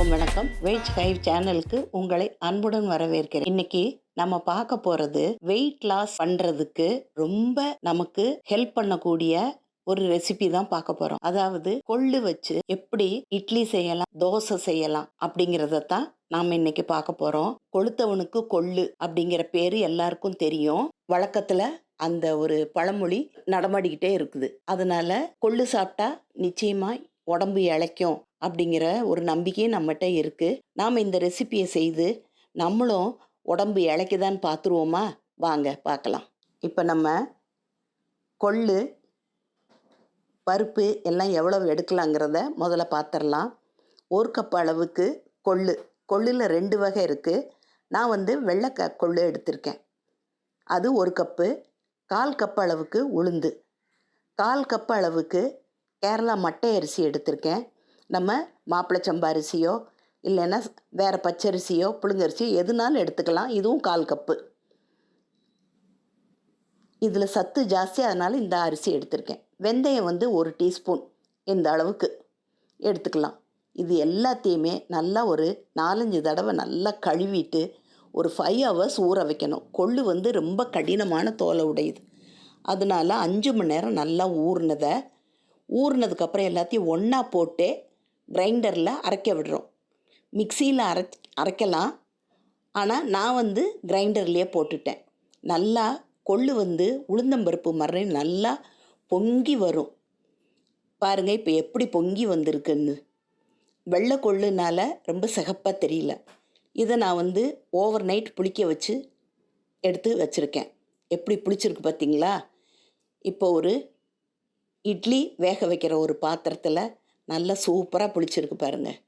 வணக்கம். வெயிட் ஹைவ் சேனலுக்கு உங்களை அன்புடன் வரவேற்கிறேன். இன்னைக்கு நம்ம பார்க்க போறது வெயிட் லாஸ் பண்றதுக்கு ரொம்ப நமக்கு ஹெல்ப் பண்ணக்கூடிய ஒரு ரெசிபி தான் பார்க்க போறோம். அதாவது கொள்ளு வச்சு எப்படி இட்லி செய்யலாம் தோசை செய்யலாம் அப்படிங்கிறத தான் நாம இன்னைக்கு பார்க்க போறோம். கொளுத்தவனுக்கு கொள்ளு அப்படிங்கிற பேரு எல்லாருக்கும் தெரியும். வழக்கத்துல அந்த ஒரு பழமொழி நடமாடிக்கிட்டே இருக்குது. அதனால கொள்ளு சாப்பிட்டா நிச்சயமா உடம்பு இளைக்கும் அப்படிங்கிற ஒரு நம்பிக்கையே நம்மகிட்ட இருக்குது நாம் இந்த ரெசிபியை செய்து நம்மளும் உடம்பு இளைக்குதான்னு பார்த்துருவோமா வாங்க பார்க்கலாம் இப்போ நம்ம கொள்ளு பருப்பு எல்லாம் எவ்வளவு எடுக்கலாங்கிறத முதல்ல பார்த்துடலாம் ஒரு கப் அளவுக்கு கொள்ளு. கொள்ளில் ரெண்டு வகை இருக்குது நான் வந்து வெள்ளை க கொள்ளு எடுத்திருக்கேன். அது ஒரு கப்பு கால் கப் அளவுக்கு உளுந்து. கால் கப் அளவுக்கு கேரளா மட்டை அரிசி எடுத்திருக்கேன். நம்ம மாப்பிள்ளை சம்பாரிசியோ இல்லைன்னா வேறு பச்சரிசியோ புழுங்கரிசியோ எதுனாலும் எடுத்துக்கலாம். இதுவும் கால் கப்பு. இதில் சத்து ஜாஸ்தி அதனால் இந்த அரிசி எடுத்திருக்கேன். வெந்தயம் வந்து ஒரு டீஸ்பூன் இந்த அளவுக்கு எடுத்துக்கலாம். இது எல்லாத்தையுமே நல்லா ஒரு நாலஞ்சு தடவை நல்லா கழுவிட்டு ஒரு ஃபைவ் ஹவர்ஸ் ஊற வைக்கணும். கொள்ளு வந்து ரொம்ப கடினமான தோலை உடையுது. அதனால அஞ்சு மணி நேரம் நல்லா ஊறினதை ஊறினதுக்கப்புறம் எல்லாத்தையும் ஒன்றா போட்டே கிரைண்டரில் அரைக்க விடுறோம். மிக்சியில் அரை அரைக்கலாம். ஆனால் நான் வந்து கிரைண்டர்லேயே போட்டுட்டேன். நல்லா கொள்ளு வந்து உளுந்தம்பருப்பு மாதிரி நல்லா பொங்கி வரும். பாருங்கள் இப்போ எப்படி பொங்கி வந்திருக்குன்னு. வெள்ளை கொள்ளுனால ரொம்ப சிகப்பாக தெரியல. இதை நான் வந்து ஓவர் நைட் புளிக்க வச்சு எடுத்து வச்சுருக்கேன். எப்படி புளிச்சிருக்கு பார்த்தீங்களா இப்போ ஒரு இட்லி வேக வைக்கிற ஒரு பாத்திரத்தில் நல்லா சூப்பராக புளிச்சிருக்கு பாருங்கள்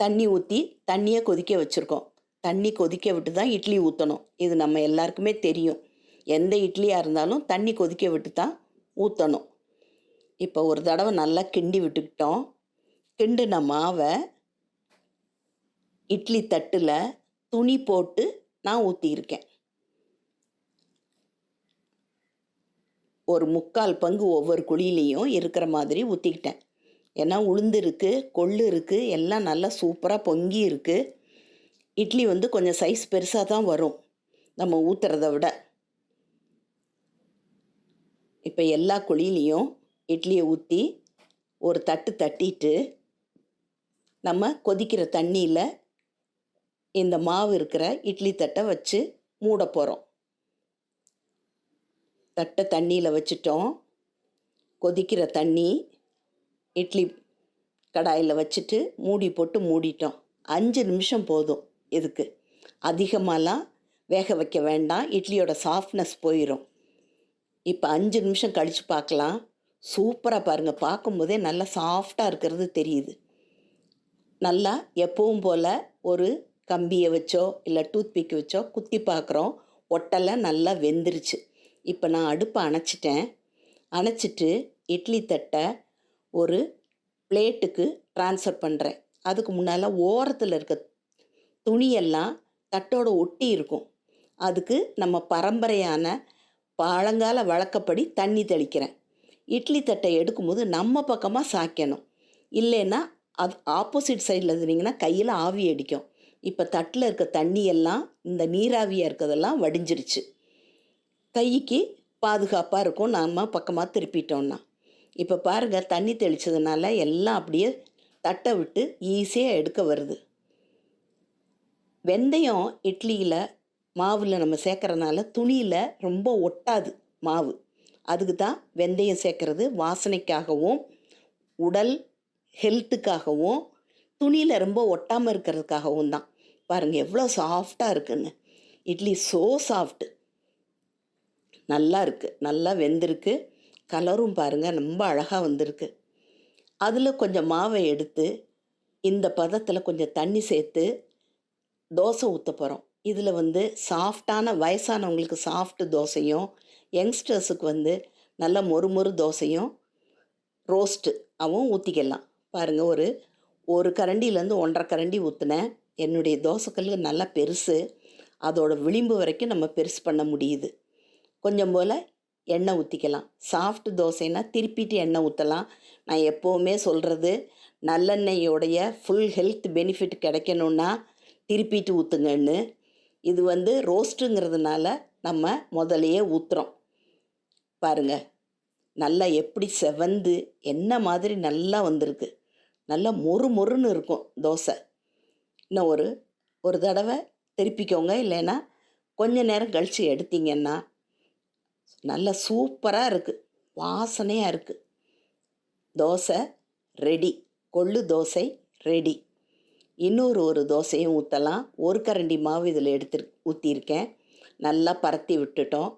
தண்ணி ஊற்றி தண்ணியை கொதிக்க வச்சுருக்கோம். தண்ணி கொதிக்க விட்டு தான் இட்லி ஊற்றணும் இது நம்ம எல்லாருக்குமே தெரியும். எந்த இட்லியாக இருந்தாலும் தண்ணி கொதிக்க விட்டு தான் ஊற்றணும் இப்போ ஒரு தடவை நல்லா கிண்டி விட்டுக்கிட்டோம். கிண்டின மாவை இட்லி தட்டில் துணி போட்டு நான் ஊற்றியிருக்கேன் ஒரு முக்கால் பங்கு ஒவ்வொரு குழியிலையும் இருக்கிற மாதிரி ஊற்றிக்கிட்டேன் ஏன்னா உளுந்து இருக்குது கொள்ளு இருக்குது எல்லாம் நல்லா சூப்பராக பொங்கி இருக்குது இட்லி வந்து கொஞ்சம் சைஸ் பெருசாக தான் வரும் நம்ம ஊற்றுறத விட. இப்போ எல்லா குழியிலையும் இட்லியை ஊற்றி ஒரு தட்டு தட்டிட்டு நம்ம கொதிக்கிற தண்ணியில் இந்த மாவு இருக்கிற இட்லி தட்டை வச்சு மூட போகிறோம் தட்டை தண்ணியில் வச்சிட்டோம். கொதிக்கிற தண்ணி இட்லி கடாயில் வச்சுட்டு மூடி போட்டு மூடிட்டோம். அஞ்சு நிமிஷம் போதும் இதுக்கு. அதிகமாகலாம் வேக வைக்க வேண்டாம். இட்லியோட சாஃப்ட்னஸ் போயிடும் இப்போ அஞ்சு நிமிஷம் கழித்து பார்க்கலாம் சூப்பராக பாருங்கள் பார்க்கும்போதே நல்லா சாஃப்டாக இருக்கிறது தெரியுது. நல்லா எப்பவும் போல் ஒரு கம்பியை வச்சோ இல்லை டூத் பிக் வச்சோ குத்தி பார்க்குறோம். ஒட்டலை நல்லா வெந்துருச்சு. இப்போ நான் அடுப்பை அணைச்சிட்டேன். அணைச்சிட்டு இட்லி தட்டை ஒரு பிளேட்டுக்கு ட்ரான்ஸ்ஃபர் பண்ணுறேன் அதுக்கு முன்னால் ஓரத்தில் இருக்க துணியெல்லாம் தட்டோட ஒட்டி இருக்கும். அதுக்கு நம்ம பரம்பரையான பழங்கால வழக்கப்படி தண்ணி தெளிக்கிறேன். இட்லி தட்டை எடுக்கும்போது நம்ம பக்கமாக சாய்க்கணும். இல்லைன்னா அது ஆப்போசிட் சைடில் இருந்தீங்கன்னா கையில் ஆவி அடிக்கும். இப்போ தட்டில் இருக்க தண்ணியெல்லாம் இந்த நீராவியாக இருக்கிறதெல்லாம் வடிஞ்சிருச்சு. கைக்கு பாதுகாப்பாக இருக்கும். நம்ம பக்கமாக திருப்பிட்டோம்னா. இப்போ பாருங்கள் தண்ணி தெளித்ததுனால எல்லாம் அப்படியே தட்டை விட்டு ஈஸியாக எடுக்க வருது. வெந்தயம் இட்லியில் மாவில் நம்ம சேர்க்குறனால துணியில் ரொம்ப ஒட்டாது மாவு. அதுக்கு தான் வெந்தயம் சேர்க்குறது வாசனைக்காகவும் உடல் ஹெல்த்துக்காகவும் துணியில் ரொம்ப ஒட்டாமல் இருக்கிறதுக்காகவும் தான். பாருங்கள் எவ்வளோ சாஃப்டாக இருக்குன்னு. இட்லி சோ சாஃப்ட்டு நல்லா இருக்குது நல்லா வெந்திருக்கு. கலரும் பாருங்கள் ரொம்ப அழகாக வந்திருக்கு. அதில் கொஞ்சம் மாவை எடுத்து இந்த பதத்தில் கொஞ்சம் தண்ணி சேர்த்து தோசை ஊற்ற போகிறோம் இதில் வந்து சாஃப்டான வயசானவங்களுக்கு சாஃப்ட் தோசையும் யங்ஸ்டர்ஸுக்கு வந்து நல்ல மொறு மொறு தோசையும் ரோஸ்ட்டு அவும் ஊற்றிக்கலாம் பாருங்கள் ஒரு ஒரு கரண்டிலேருந்து ஒன்றரை கரண்டி ஊற்றினேன் என்னுடைய தோசைக்கல் நல்லா பெருசு. அதோட விளிம்பு வரைக்கும் நம்ம பெருசு பண்ண முடியுது. கொஞ்சம் போல் எண்ணெய் ஊற்றிக்கலாம் சாஃப்ட் தோசைனா திருப்பிட்டு எண்ணெய் ஊற்றலாம் நான் எப்போவுமே சொல்கிறது நல்லெண்ணெயோடைய ஃபுல் ஹெல்த் பெனிஃபிட் கிடைக்கணுன்னா திருப்பிட்டு ஊற்றுங்கன்னு இது வந்து ரோஸ்ட்டுங்கிறதுனால நம்ம முதலையே ஊற்றுறோம் பாருங்க நல்லா எப்படி செவந்து என்ன மாதிரி நல்லா வந்திருக்கு. நல்லா மொறு மொறுன்னு இருக்கும் தோசை. இன்னும் ஒரு ஒரு தடவை திருப்பிக்கோங்க. இல்லைன்னா கொஞ்ச நேரம் கழித்து எடுத்தீங்கன்னா நல்லா சூப்பராக இருக்குது வாசனையாக இருக்குது தோசை ரெடி கொள்ளு தோசை ரெடி இன்னொரு ஒரு தோசையும் ஊற்றலாம் ஒரு கரண்டி மாவு இதில் எடுத்து ஊற்றிருக்கேன் நல்லா பரத்தி விட்டுட்டோம்.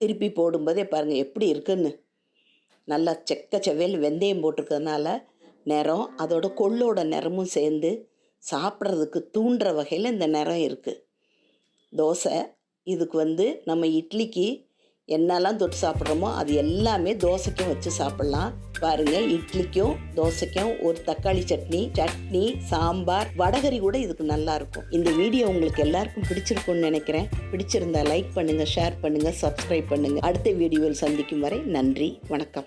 திருப்பி போடும்போதே பாருங்கள் எப்படி இருக்குன்னு. நல்லா செக்க செவ்வேல் வெந்தயம் போட்டிருக்கிறதுனால நிறம் அதோட கொள்ளோட நிறமும் சேர்ந்து சாப்பிட்றதுக்கு தூண்டுற வகையில் இந்த நிறம் இருக்குது தோசை இதுக்கு வந்து நம்ம இட்லிக்கு என்னெல்லாம் தொட்டு சாப்பிட்றோமோ அது எல்லாமே தோசைக்கும் வச்சு சாப்பிட்லாம். பாருங்கள் இட்லிக்கும் தோசைக்கும் ஒரு தக்காளி சட்னி சட்னி சாம்பார் வடகரி கூட இதுக்கு நல்லா இருக்கும் இந்த வீடியோ உங்களுக்கு எல்லாருக்கும் பிடிச்சிருக்கும்னு நினைக்கிறேன். பிடிச்சிருந்தா லைக் பண்ணுங்கள் ஷேர் பண்ணுங்கள் சப்ஸ்கிரைப் பண்ணுங்கள் அடுத்த வீடியோவில் சந்திக்கும் வரை நன்றி வணக்கம்.